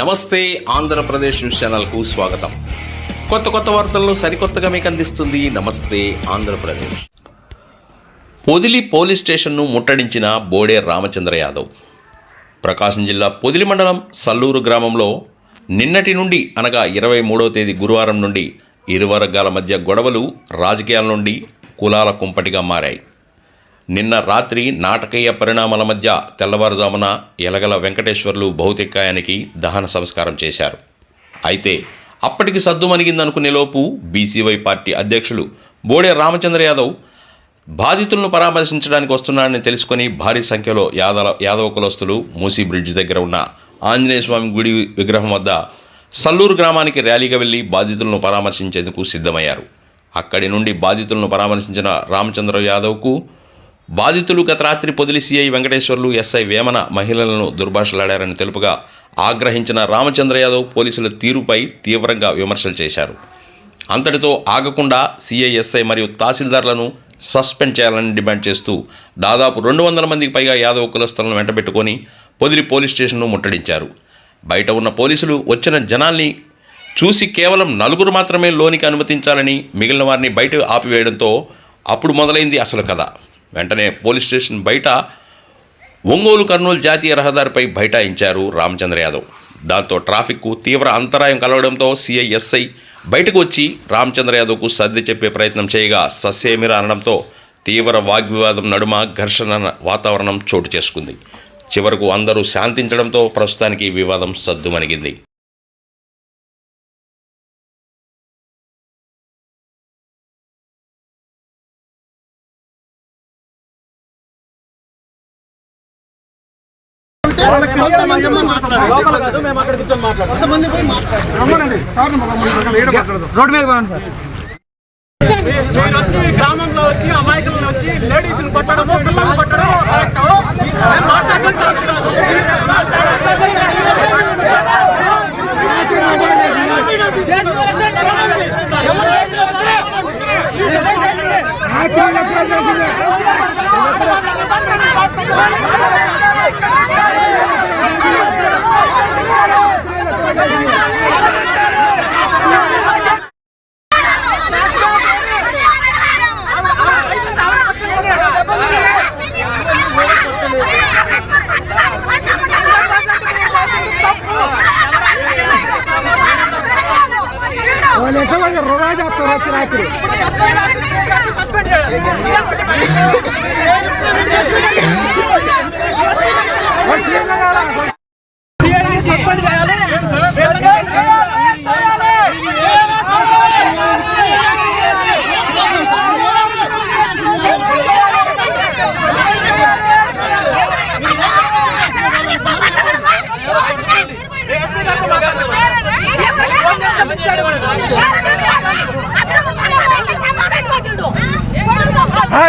నమస్తే ఆంధ్రప్రదేశ్ న్యూస్ ఛానల్కు స్వాగతం. కొత్త కొత్త వార్తలను సరికొత్తగా మీకు అందిస్తుంది నమస్తే ఆంధ్రప్రదేశ్. పొదిలి పోలీస్ స్టేషన్ను ముట్టడించిన బోడే రామచంద్ర యాదవ్. ప్రకాశం జిల్లా పొదిలి మండలం సల్లూరు గ్రామంలో నిన్నటి నుండి అనగా ఇరవై మూడవ తేదీ గురువారం నుండి ఇరు వర్గాల మధ్య గొడవలు రాజకీయాల నుండి కులాల కుంపటిగా మారాయి. నిన్న రాత్రి నాటకీయ పరిణామాల మధ్య తెల్లవారుజామున ఎలగల వెంకటేశ్వర్లు భౌతికాయానికి దహన సంస్కారం చేశారు. అయితే అప్పటికి సద్దుమణిగిందనుకునే లోపు బీసీవై పార్టీ అధ్యక్షులు బోడే రామచంద్ర యాదవ్ బాధితులను పరామర్శించడానికి వస్తున్నాడని తెలుసుకొని భారీ సంఖ్యలో యాదవ యాదవ కులస్తులు మూసీ బ్రిడ్జ్ దగ్గర ఉన్న ఆంజనేయ స్వామి గుడి విగ్రహం వద్ద సల్లూరు గ్రామానికి ర్యాలీగా వెళ్ళి బాధితులను పరామర్శించేందుకు సిద్ధమయ్యారు. అక్కడి నుండి బాధితులను పరామర్శించిన రామచంద్ర యాదవ్కు బాధితులు గత రాత్రి పొదిలి సీఐ వెంకటేశ్వర్లు ఎస్ఐ వేమన మహిళలను దుర్భాషలాడారని తెలుపుగా ఆగ్రహించిన రామచంద్ర యాదవ్ పోలీసుల తీరుపై తీవ్రంగా విమర్శలు చేశారు. అంతటితో ఆగకుండా సిఐఎస్ఐ మరియు తహసీల్దార్లను సస్పెండ్ చేయాలని డిమాండ్ చేస్తూ దాదాపు రెండు వందల మందికి పైగా యాదవ్ కులస్తులను వెంటబెట్టుకొని పొదిలి పోలీస్ స్టేషన్ను ముట్టడించారు. బయట ఉన్న పోలీసులు వచ్చిన జనాల్ని చూసి కేవలం నలుగురు మాత్రమే లోనికి అనుమతించాలని మిగిలిన వారిని బయట ఆపివేయడంతో అప్పుడు మొదలైంది అసలు కథ. వెంటనే పోలీస్ స్టేషన్ బయట ఒంగోలు కర్నూలు జాతీయ రహదారిపై బైఠాయించారు రామచంద్ర యాదవ్. దాంతో ట్రాఫిక్కు తీవ్ర అంతరాయం కలవడంతో సిఐఎస్ఐ బయటకు వచ్చి రామచంద్ర యాదవ్కు సర్ది చెప్పే ప్రయత్నం చేయగా సస్యేమిరా అనడంతో తీవ్ర వాగ్వివాదం నడుమ ఘర్షణ వాతావరణం చోటు చేసుకుంది. చివరకు అందరూ శాంతించడంతో ప్రస్తుతానికి వివాదం సద్దుమణిగింది. కొంతమంది మాట్లాడారు మేము అక్కడ కూర్చొని మాట్లాడతాం. కొంతమంది పోయి మాట్లాడారు. రోడ్డు మీద సార్. నేను వచ్చి గ్రామంలో వచ్చి అమాయకులను వచ్చి లేడీస్ కొట్టడం పిల్లలు. నేను మాట్లాడడం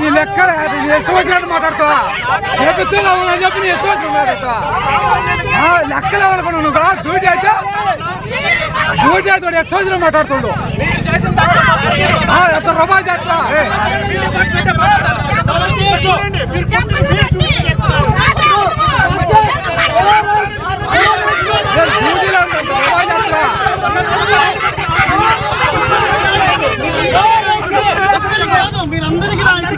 నీ లెక్క నీ ఎక్కువ వచ్చినట్టు మాట్లాడుతావా? నేపిస్తున్నా అని చెప్పి నేను ఎక్కువ మాట్లాడతావా? ఆ, లెక్కలు ఎవరుకున్నావు నువ్వు? డ్యూటీ అయితే. డ్యూటీ అయితే వాడు ఎక్కువ వచ్చినట్టు మాట్లాడుతుండు ఆ, ఎంత రూపాయి చేస్తా డ్యూటీలో ఉంది, ఎంత రూపాయి చేస్తా కాదు,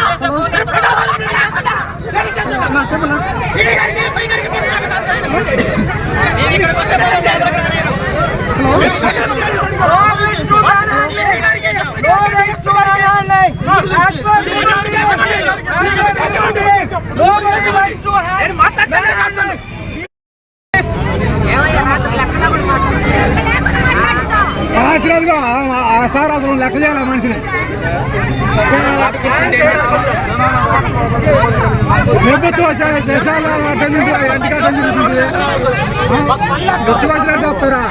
ఆలోచించండి సామాన్యులు కూడా ఎవరికి ఏమైనా జరిగినా నేను వస్తాను ఎలాగో ఆలోచించండి. నేను లక్కజాల లక్కజాల రాత్రి ఏమేం చేసి పట్టాల్సి వాళ్ళు ఎట్టుకోకరా నీ కొడుకులో వాళ్ళు చేస్తారు రాత్రి అదిగో ఆ- ఆ సార్ అసలు లెక్క చేయాలి మనిషిని ప్రభుత్వ చే- చేసాలి ఎందుకు అటెండ్ జరుగుతుంది గుర్తు వచ్చినట్టు వస్తారా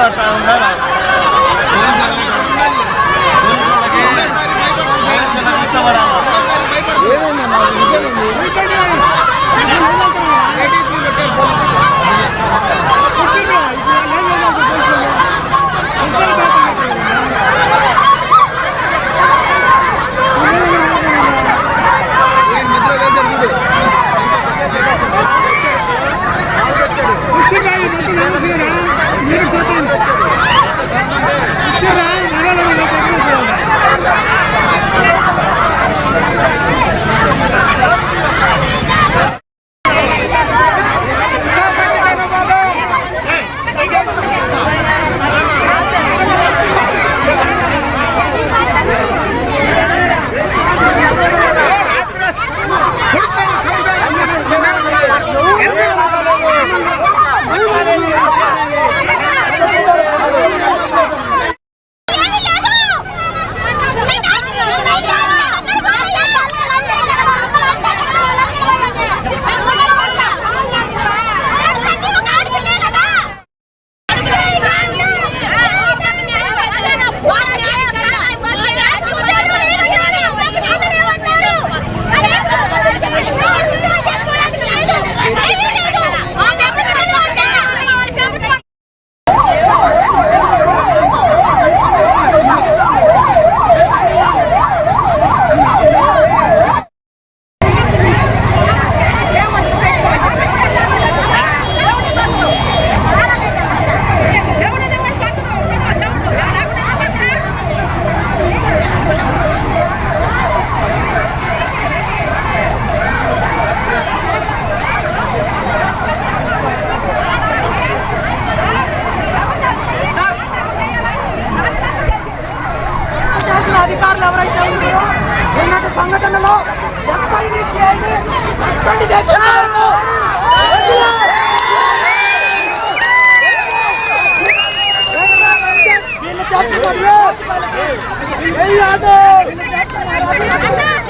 that found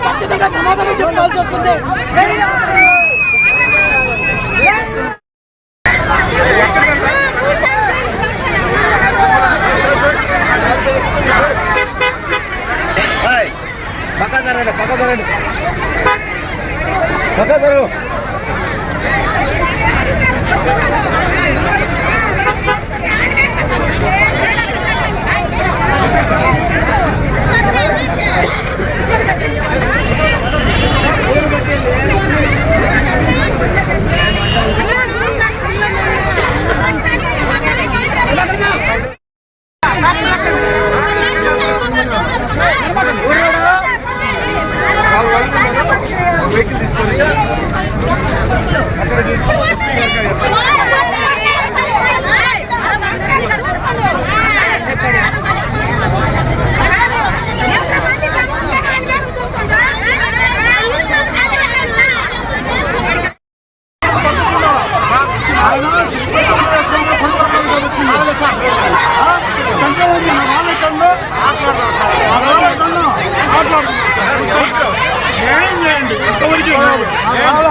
ఖచ్చితంగా సమాధానం చెప్పాల్సి వస్తుంది. న్యాయం చేయండి ¡Vamos!